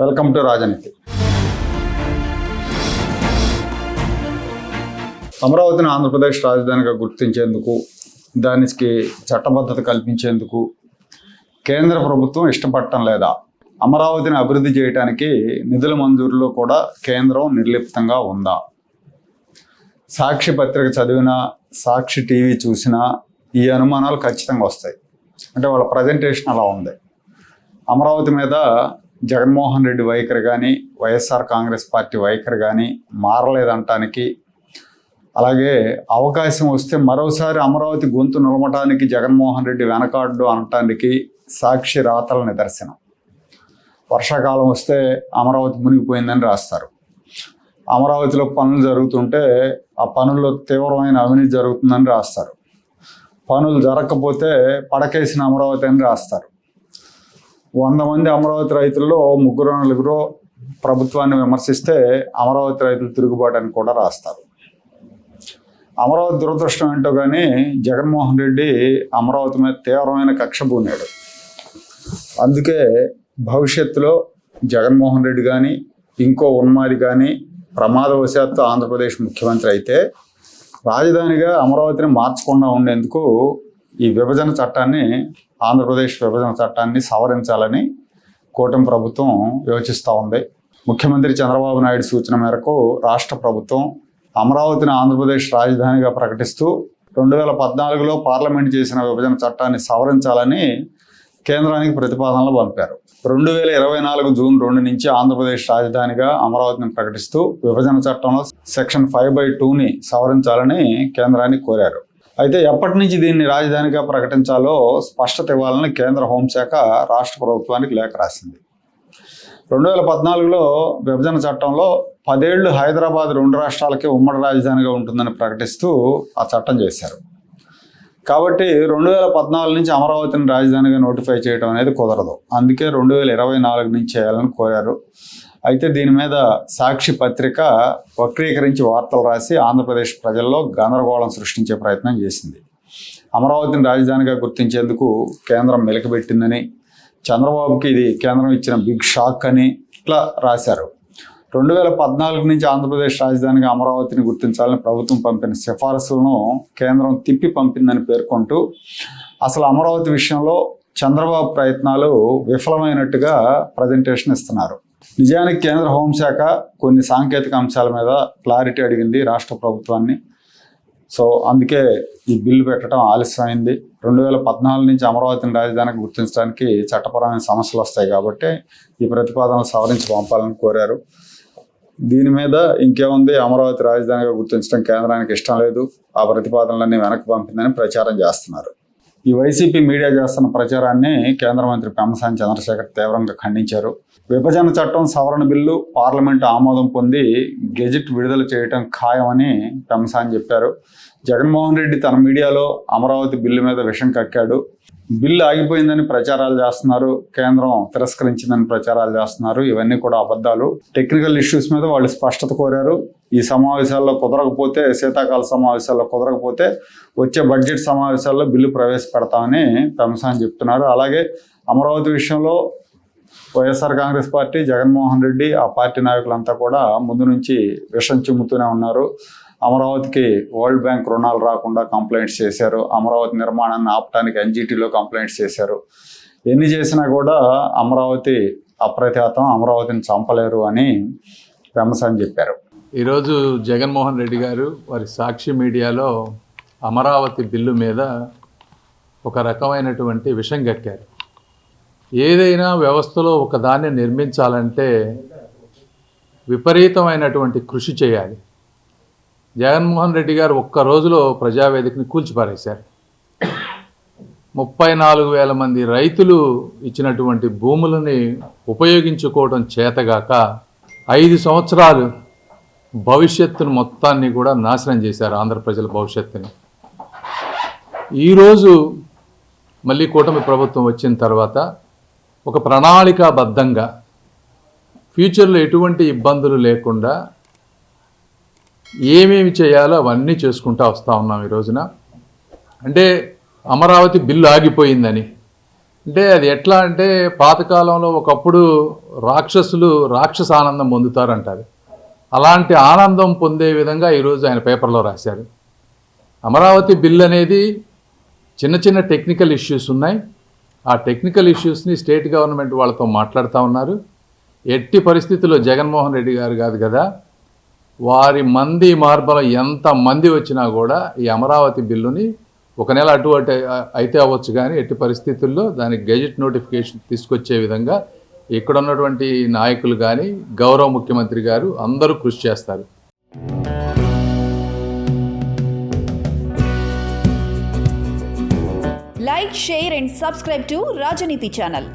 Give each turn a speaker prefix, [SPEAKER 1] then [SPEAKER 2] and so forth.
[SPEAKER 1] Welcome to రాజనీతి. అమరావతిని ఆంధ్రప్రదేశ్ రాజధానిగా గుర్తించేందుకు దానికి చట్టబద్ధత కల్పించేందుకు కేంద్ర ప్రభుత్వం ఇష్టపడటం లేదా? అమరావతిని అభివృద్ధి చేయడానికి నిధుల మంజూరులో కూడా కేంద్రం నిర్లిప్తంగా ఉందా? సాక్షి పత్రిక చదివినా సాక్షి టీవీ చూసినా ఈ అనుమానాలు ఖచ్చితంగా వస్తాయి. అంటే వాళ్ళ ప్రజెంటేషన్ అలా ఉంది. అమరావతి మీద జగన్మోహన్ రెడ్డి వైఖరి కానీ వైఎస్ఆర్ కాంగ్రెస్ పార్టీ వైఖరి కానీ మారలేదంటానికి అలాగే అవకాశం వస్తే మరోసారి అమరావతి గొంతు నిలమటానికి జగన్మోహన్ రెడ్డి వెనకాడు అనటానికి సాక్షి రాతల నిదర్శనం. వర్షాకాలం వస్తే అమరావతి మునిగిపోయిందని రాస్తారు. అమరావతిలో పనులు జరుగుతుంటే ఆ పనుల్లో తీవ్రమైన అవినీతి జరుగుతుందని రాస్తారు. పనులు జరగకపోతే పడకేసిన అమరావతి అని రాస్తారు. వంద మంది అమరావతి రైతుల్లో ముగ్గురు నలుగురు ప్రభుత్వాన్ని విమర్శిస్తే అమరావతి రైతులు తిరుగుబాటు అని కూడా రాస్తారు. అమరావతి దురదృష్టం ఏంటో కానీ జగన్మోహన్ రెడ్డి అమరావతి మీద తీవ్రమైన కక్ష పూనాడు అందుకే భవిష్యత్తులో జగన్మోహన్ రెడ్డి కానీ ఇంకో ఉన్మాది కానీ ప్రమాదవశాత్తు ఆంధ్రప్రదేశ్ ముఖ్యమంత్రి అయితే రాజధానిగా అమరావతిని మార్చకుండా ఉండేందుకు ఈ విభజన చట్టాన్ని ఆంధ్రప్రదేశ్ విభజన చట్టాన్ని సవరించాలని కూటమి ప్రభుత్వం యోచిస్తూ ఉంది. ముఖ్యమంత్రి చంద్రబాబు నాయుడు సూచన మేరకు రాష్ట్ర ప్రభుత్వం అమరావతిని ఆంధ్రప్రదేశ్ రాజధానిగా ప్రకటిస్తూ రెండు వేల పద్నాలుగులో పార్లమెంట్ చేసిన విభజన చట్టాన్ని సవరించాలని కేంద్రానికి ప్రతిపాదనలు పంపారు. రెండు వేల ఇరవై నాలుగు జూన్ రెండు నుంచి ఆంధ్రప్రదేశ్ రాజధానిగా అమరావతిని ప్రకటిస్తూ విభజన చట్టంలో సెక్షన్ ఫైవ్ బై టూని సవరించాలని కేంద్రాన్ని కోరారు. అయితే ఎప్పటి నుంచి దీన్ని రాజధానిగా ప్రకటించాలో స్పష్టత ఇవ్వాలని కేంద్ర హోంశాఖ రాష్ట్ర ప్రభుత్వానికి లేఖ రాసింది. రెండు వేల పద్నాలుగులో విభజన చట్టంలో పదేళ్ళు హైదరాబాద్ రెండు రాష్ట్రాలకే ఉమ్మడి రాజధానిగా ఉంటుందని ప్రకటిస్తూ ఆ చట్టం చేశారు. కాబట్టి రెండు వేల పద్నాలుగు నుంచి అమరావతిని రాజధానిగా నోటిఫై చేయడం అనేది కుదరదు. అందుకే రెండు వేల ఇరవై నాలుగు నుంచి చేయాలని కోరారు. అయితే దీని మీద సాక్షి పత్రిక వక్రీకరించి వార్తలు రాసి ఆంధ్రప్రదేశ్ ప్రజల్లో గందరగోళం సృష్టించే ప్రయత్నం చేసింది. అమరావతిని రాజధానిగా గుర్తించేందుకు కేంద్రం మెలకబెట్టిందని చంద్రబాబుకి ఇది కేంద్రం ఇచ్చిన బిగ్ షాక్ అని ఇట్లా రాశారు. రెండు వేల పద్నాలుగు నుంచి ఆంధ్రప్రదేశ్ రాజధానిగా అమరావతిని గుర్తించాలని ప్రభుత్వం పంపిన సిఫారసులను కేంద్రం తిప్పి పంపిందని పేర్కొంటూ అసలు అమరావతి విషయంలో చంద్రబాబు ప్రయత్నాలు విఫలమైనట్టుగా ప్రజెంటేషన్ ఇస్తున్నారు. నిజానికి కేంద్ర హోంశాఖ కొన్ని సాంకేతిక అంశాల మీద క్లారిటీ అడిగింది రాష్ట్ర ప్రభుత్వాన్ని. సో అందుకే ఈ బిల్లు పెట్టడం ఆలస్యమైంది. రెండు వేల పద్నాలుగు నుంచి అమరావతిని రాజధానికి గుర్తించడానికి చట్టపరమైన సమస్యలు వస్తాయి కాబట్టి ఈ ప్రతిపాదనలు సవరించి పంపాలని కోరారు. దీని మీద ఇంకేముంది? అమరావతి రాజధానిగా గుర్తించడం కేంద్రానికి ఇష్టం లేదు. ఆ ప్రతిపాదనలన్నీ వెనక్కి పంపిందని ప్రచారం చేస్తున్నారు. ఈ వైసీపీ మీడియా చేస్తున్న ప్రచారాన్ని కేంద్ర మంత్రి పెమ్మసాని చంద్రశేఖర్ తీవ్రంగా ఖండించారు. విభజన చట్టం సవరణ బిల్లు పార్లమెంటు ఆమోదం పొంది గెజిట్ విడుదల చేయటం ఖాయమని పెమ్మసాని చెప్పారు. జగన్మోహన్ రెడ్డి తన మీడియాలో అమరావతి బిల్లు మీద విషం కక్కాడు. బిల్లు ఆగిపోయిందని ప్రచారాలు చేస్తున్నారు. కేంద్రం తిరస్కరించిందని ప్రచారాలు చేస్తున్నారు. ఇవన్నీ కూడా అబద్ధాలు. టెక్నికల్ ఇష్యూస్ మీద వాళ్ళు స్పష్టత కోరారు. ఈ సమావేశాల్లో కుదరకపోతే శీతాకాల సమావేశాల్లో కుదరకపోతే వచ్చే బడ్జెట్ సమావేశాల్లో బిల్లు ప్రవేశపెడతామని పెమసాని చెప్తున్నారు. అలాగే అమరావతి విషయంలో వైఎస్ఆర్ కాంగ్రెస్ పార్టీ జగన్మోహన్ రెడ్డి ఆ పార్టీ నాయకులంతా కూడా ముందు నుంచి విషం చిమ్ముతూనే ఉన్నారు. అమరావతికి వరల్డ్ బ్యాంక్ రుణాలు రాకుండా కంప్లైంట్స్ చేశారు. అమరావతి నిర్మాణాన్ని ఆపడానికి ఎన్జిటిలో కంప్లైంట్స్ చేశారు. ఎన్ని చేసినా కూడా అమరావతి అప్రఖ్యాతం అమరావతిని చంపలేరు అని వెమసాని చెప్పారు.
[SPEAKER 2] ఈరోజు జగన్మోహన్ రెడ్డి గారు వారి సాక్షి మీడియాలో అమరావతి బిల్లు మీద ఒక రకమైనటువంటి విషం గక్కారు. ఏదైనా వ్యవస్థలో ఒకదాన్ని నిర్మించాలంటే విపరీతమైనటువంటి కృషి చేయాలి. జగన్మోహన్ రెడ్డి గారు ఒక్క రోజులో ప్రజావేదికని కూల్చిపారేశారు. ముప్పై నాలుగు వేల మంది రైతులు ఇచ్చినటువంటి భూములని ఉపయోగించుకోవడం చేతగాక ఐదు సంవత్సరాలు భవిష్యత్తును మొత్తాన్ని కూడా నాశనం చేశారు ఆంధ్ర ప్రజల భవిష్యత్తుని. ఈరోజు మళ్ళీ కూటమి ప్రభుత్వం వచ్చిన తర్వాత ఒక ప్రణాళికాబద్ధంగా ఫ్యూచర్లో ఎటువంటి ఇబ్బందులు లేకుండా ఏమేమి చేయాలో అవన్నీ చేసుకుంటూ వస్తూ ఉన్నాం ఈ రోజున. అంటే అమరావతి బిల్లు ఆగిపోయిందని. అంటే అది ఎట్లా అంటే పాతకాలంలో ఒకప్పుడు రాక్షసులు రాక్షస ఆనందం పొందుతారంటారు అలాంటి ఆనందం పొందే విధంగా ఈరోజు ఆయన పేపర్లో రాశారు. అమరావతి బిల్ అనేది చిన్న చిన్న టెక్నికల్ ఇష్యూస్ ఉన్నాయి. ఆ టెక్నికల్ ఇష్యూస్ని స్టేట్ గవర్నమెంట్ వాళ్ళతో మాట్లాడుతూ ఉన్నారు. ఎట్టి పరిస్థితుల్లో జగన్మోహన్ రెడ్డి గారు కాదు కదా వారి మంది మార్బలం ఎంత మంది వచ్చినా కూడా ఈ అమరావతి బిల్లుని ఒక నెల అటు అటు అయితే అవ్వచ్చు కానీ ఎట్టి పరిస్థితుల్లో దానికి గెజెట్ నోటిఫికేషన్ తీసుకొచ్చే విధంగా ఇక్కడ ఉన్నటువంటి నాయకులు కానీ గౌరవ ముఖ్యమంత్రి గారు అందరూ కృషి చేస్తారు.
[SPEAKER 3] Like share and subscribe to Rajaneethi channel